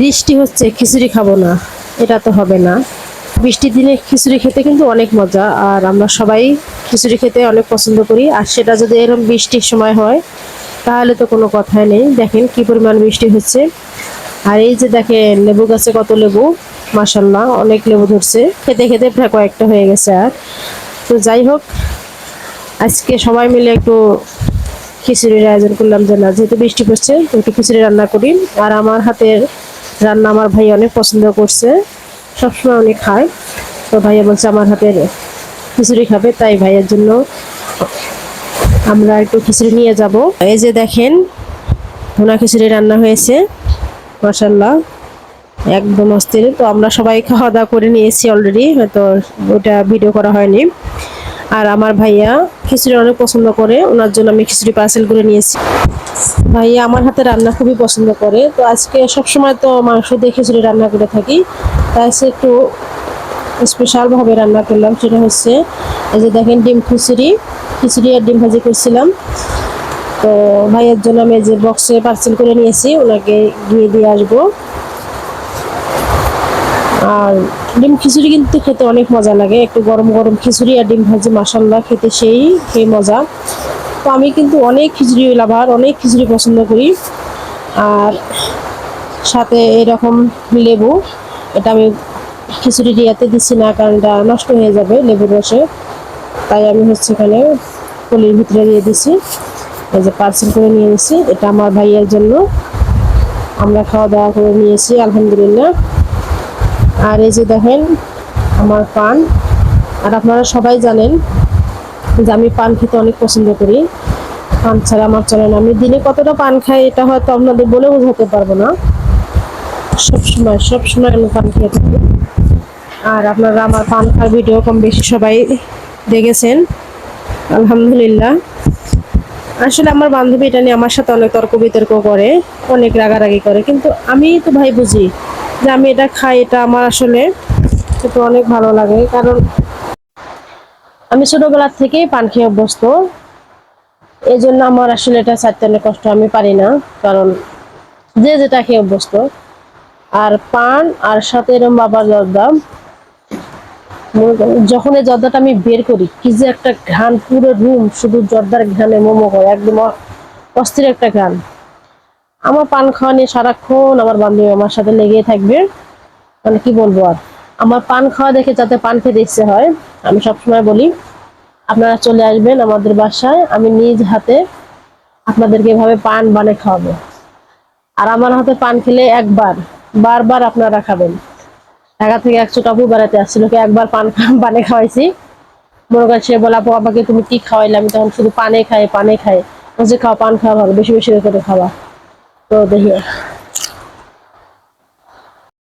বৃষ্টি হচ্ছে, খিচুড়ি খাব না, এটা তো হবে না। বৃষ্টির দিনে খিচুড়ি খেতে কিন্তু অনেক মজা, আর আমরা সবাই খিচুড়ি খেতে অনেক পছন্দ করি। আর সেটা যদি এরকম বৃষ্টির সময় হয়, তাহলে তো কোনো কথাই নেই। দেখেন কি পরিমাণ বৃষ্টি হচ্ছে। আর এই যে দেখেন, লেবু গাছে কত লেবু মাসাল্লাহ অনেক লেবু ধরছে। খেতে খেতে প্রায় কয়েকটা হয়ে গেছে আর। তো যাই হোক, আজকে সবাই মিলে একটু খিচুড়ির আয়োজন করলাম যে না, যেহেতু বৃষ্টি পড়ছে, একটু খিচুড়ি রান্না করি। আর আমার হাতের রান্না আমার ভাই অনেক পছন্দ করছে, সবসময় অনেক খায়। তো ভাইয়া বলছে, আমার হাতের খিচুড়ি খাবে, তাই ভাইয়ের জন্য আমরা একটু খিচুড়ি নিয়ে যাব। এই যে দেখেন, ভুনা খিচুড়ি রান্না হয়েছে মাসাল্লাহ একদম অস্থির। তো আমরা সবাই খাওয়া দাওয়া করে নিয়েছি অলরেডি হয়তো ওটা ভিডিও করা হয়নি। আর আমার ভাইয়া খিচুড়ি অনেক পছন্দ করে, ওনার জন্য আমি খিচুড়ি পার্সেল করে নিয়েছি। ভাইয়া আমার হাতে রান্না খুবই পছন্দ করে। তো আজকে সবসময় তো মাংস দিয়ে খিচুড়ি রান্না করে থাকি। তাই সে একটু স্পেশাল ভাবে রান্না করলাম, সেটা হচ্ছে এই যে দেখেন ডিম খিচুড়ি। খিচুড়ি আর ডিম ভাজি করছিলাম। তো ভাইয়ের জন্য আমি যে বক্সে পার্সেল করে নিয়েছি, ওনাকে গিয়ে দিয়ে আসব। আর ডিম খিচুড়ি কিন্তু খেতে অনেক মজা লাগে। একটু গরম গরম খিচুড়ি আর ডিম ভাজি মাসাল্লাহ খেতে সেই সেই মজা। তো আমি কিন্তু অনেক খিচুড়ি লাভার, অনেক খিচুড়ি পছন্দ করি। আর সাথে এরকম লেবু, এটা আমি খিচুড়ি দিয়াতে দিচ্ছি না কারণ এটা নষ্ট হয়ে যাবে লেবুর রসে। তাই আমি হচ্ছে এখানে কলির ভিতরে দিয়ে দিছি। এই যে পার্সেল করে নিয়ে এসেছি এটা আমার ভাইয়ের জন্য। আমরা খাওয়া দাওয়া করে নিয়েছি, আলহামদুলিল্লাহ। আর এই যে দেখেন, আমার পান। আর আপনারা সবাই জানেন যে আমি পান খেতে অনেক পছন্দ করি। পান ছাড়া আমার চলে না। আমি দিনে কতটা পান খাই এটা হয়তো আপনাদের বলে বোঝাতে পারব না। সবসময় সবসময় আমি পান খেয়ে থাকি। আর আপনারা আমার পান খাওয়ার ভিডিও কম বেশি সবাই দেখেছেন। আলহামদুলিল্লাহ। আসলে আমার বান্ধবী এটা নিয়ে আমার সাথে অনেক তর্ক বিতর্ক করে, অনেক রাগারাগি করে। কিন্তু আমি তো ভাই বুঝি যে আমি এটা খাই, এটা আমার আসলে এটা অনেক ভালো লাগে। কারণ আমি ছোটবেলার থেকেই পান খেয়ে অভ্যস্ত। এই জন্য আমার আসলে এটা ছাড়তে অনেক কষ্ট, আমি পারি না, কারণ যে যেটা খেয়ে অভ্যস্ত। আর পান আর সাথে এরম বাবার জর্দা, যখন এই জর্দাটা আমি বের করি, কি যে একটা ঘ্রাণ, পুরো রুম শুধু জর্দার ঘ্রাণে মোমো হয়, একদম অস্থির একটা ঘ্রাণ। আমার পান খাওয়া নিয়ে সারাক্ষণ আমার বান্ধবী আমার সাথে লেগেই থাকবে মানে কি বলব আর? আমার পান খাওয়া দেখে যাতে পান খেতে ইচ্ছে হয়, আমি সবসময় বলি, আপনারা চলে আসবেন আমাদের বাসায়, আমি নিজ হাতে আপনাদেরকে এভাবে পান বানিয়ে খাওয়াবো। আর আমার হাতে পান খেলে একবার, বারবার আপনারা খাবেন। ঢাকা থেকে একশো টাপু বেড়াতে আসছিল, ওকে একবার পান পানে খাওয়াইছি। মনে করেন সে বলা, আপু, আমাকে তুমি কি খাওয়াইলে? আমি তখন শুধু পানে খাই পানে খাই। বলছে খাওয়া পান খাওয়া ভালো, বেশি বেশি করে খাওয়া তো দেখি।